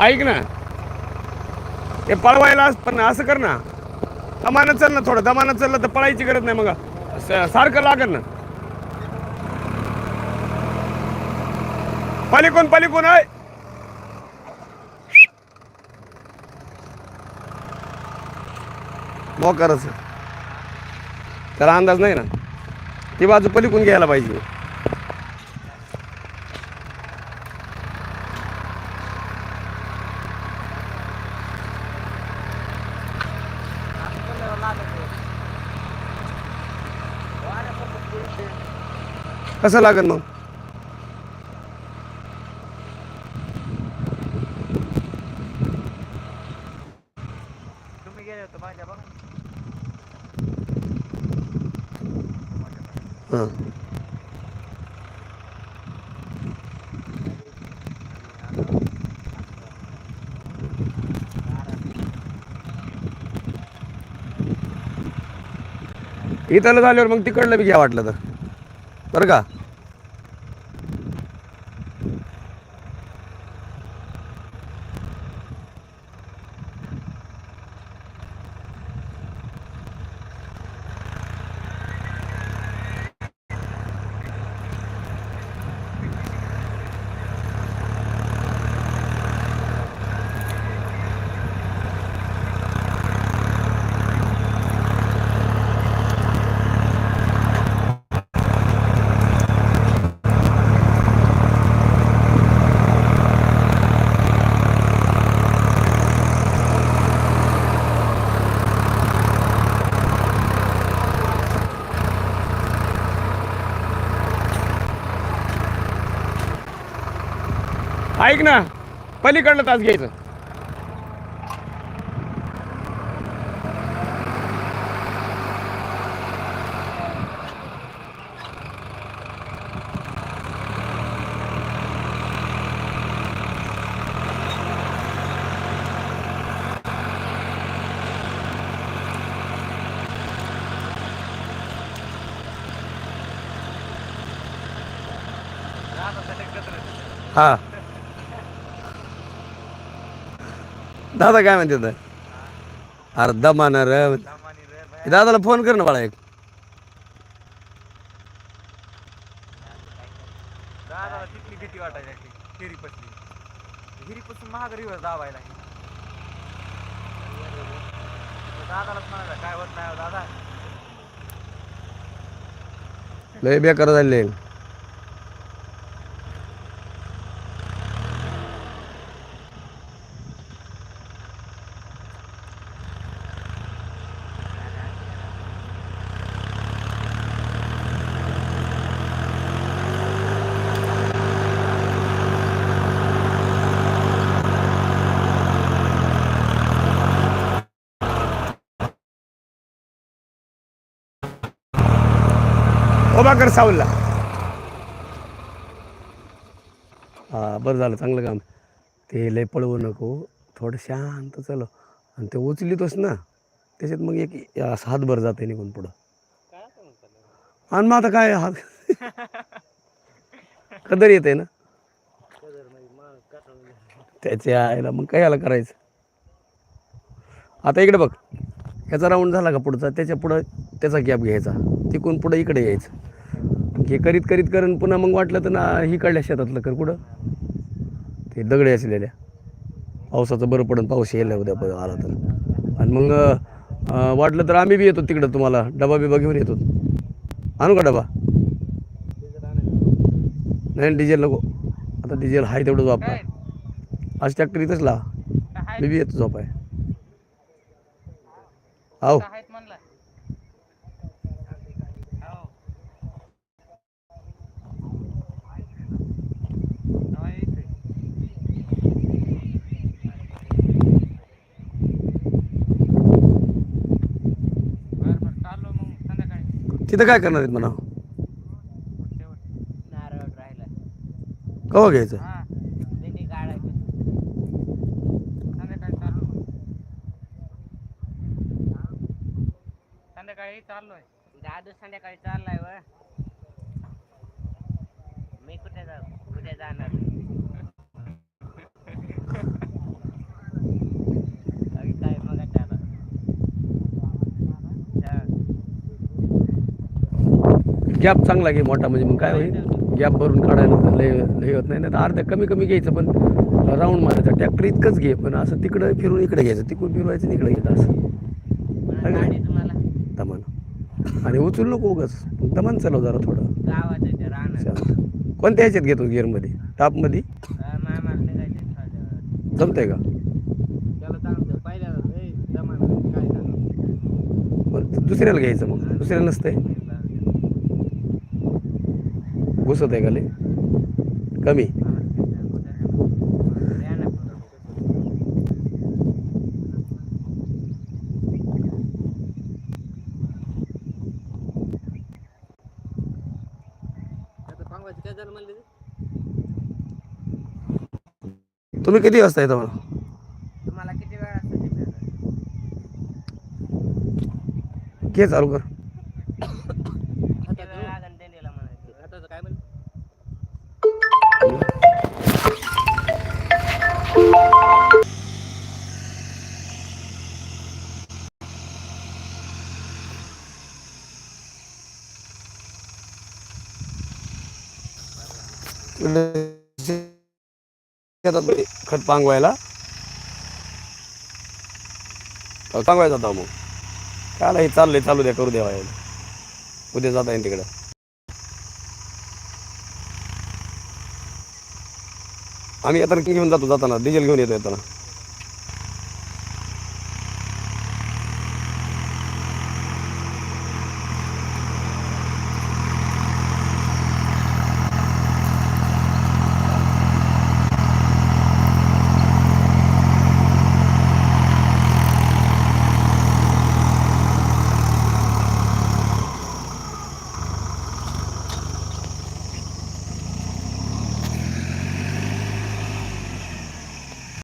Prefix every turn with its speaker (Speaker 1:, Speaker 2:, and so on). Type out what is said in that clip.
Speaker 1: ऐक ना. ते पळवायला अस- पण असं कर ना. दमानं चल ना थोडं दमानं चाललं तर पळायची गरज नाही मग. सारखं लागल ना. पलिकून पलिकून आहे मोकारच त्याला अंदाज नाही ना. ती बाजू पलिकून घ्यायला पाहिजे. कसं लागेल मग?
Speaker 2: तुम्ही गेले
Speaker 1: हां. इथलं झाल्यावर मग तिकडलं बी घ्या वाटलं तर. बरं का ऐक ना पलीकडलं तास घ्यायचं. हा. दादा काय म्हणते आता? अरे दमानं रे दादाला फोन कर ना बाळा एक.
Speaker 2: दादाला तिथली भीती वाटायची अशी हिरीपसली हिरीपासून महाग रिवर्स दाबायला तर दादालाच म्हणाला काय होत नाही हो दादा?
Speaker 1: लय बेकार झाले उभा सावला. हा बरं झालं चांगलं काम. ते लय पळवू नको थोडं शांत चल. आणि ते उचलितोस ना त्याच्यात मग एक असं हातभर जाते निघून पुढं. आणि मग आता काय हात? कदर येते ना? त्याच्या आईला मग काय याला करायचं? आता इकडे बघ ह्याचा राऊंड झाला का पुढचा? त्याच्या पुढं त्याचा गॅप घ्यायचा. तिकून पुढं इकडे यायचं. हे करीत करीत करून पुन्हा मग वाटलं तर ना ही काढल्या शेतातलं कर कुठं? ते दगडे असलेल्या. पावसाचं बरं पडून पाऊस यायला उद्या प- आला तर. आणि मग वाटलं तर आम्ही बी येतो तिकडं तुम्हाला डबा बिबा घेऊन येतो. आणू का डबा? नाही डिझेल नको. आता डिझेल हाय तेवढंच आहे. आज ट्रॅक्टर इथंच ला मी बी येतो झोपाय. आहो
Speaker 2: आहेत म्हणला हो हा, येतोय. बरं बरं चाललो मग संध्याकाळी
Speaker 1: तिथं काय करणार आहेत म्हणा कवा घ्यायचं?
Speaker 2: हा संध्याकाळी चाललोय
Speaker 3: दादू संध्याकाळी चाललाय व. मी कुठे जाऊ कुठे जाणार?
Speaker 1: गॅप चांगला घे मोठा म्हणजे मग काय होईल? गॅप भरून काढायला लय लय होत नाही. ना तर अर्ध्या कमी कमी घ्यायचं पण राऊंड मारायचा. ट्रॅक्टर इतकंच घे पण असं तिकडं फिरून इकडे घ्यायचं. तिकडून फिरवायचं इकडे घ्यायचं असं. दमान आणि उचलू नको उगाच. दमान चालव जरा थोडं. कोणत्या ह्याच्यात घेतो? गिअरमध्ये टॉपमध्ये. जमतंय का? दुसऱ्याला घ्यायचं मग. दुसऱ्याला नसतंय? घुसत आहे का लय कमी? तुम्ही किती वाजता येता मला
Speaker 3: तुम्हाला किती वेळ असतो तिथे
Speaker 1: घे चालू कर. शेतात खत पांगवायला. पांगवायला जाता मग काय हे चाललंय चालू द्या करू द्या उद्या जाता येईल तिकडं. आम्ही येताना घेऊन जातो जाताना? डिझेल घेऊन येतो येताना.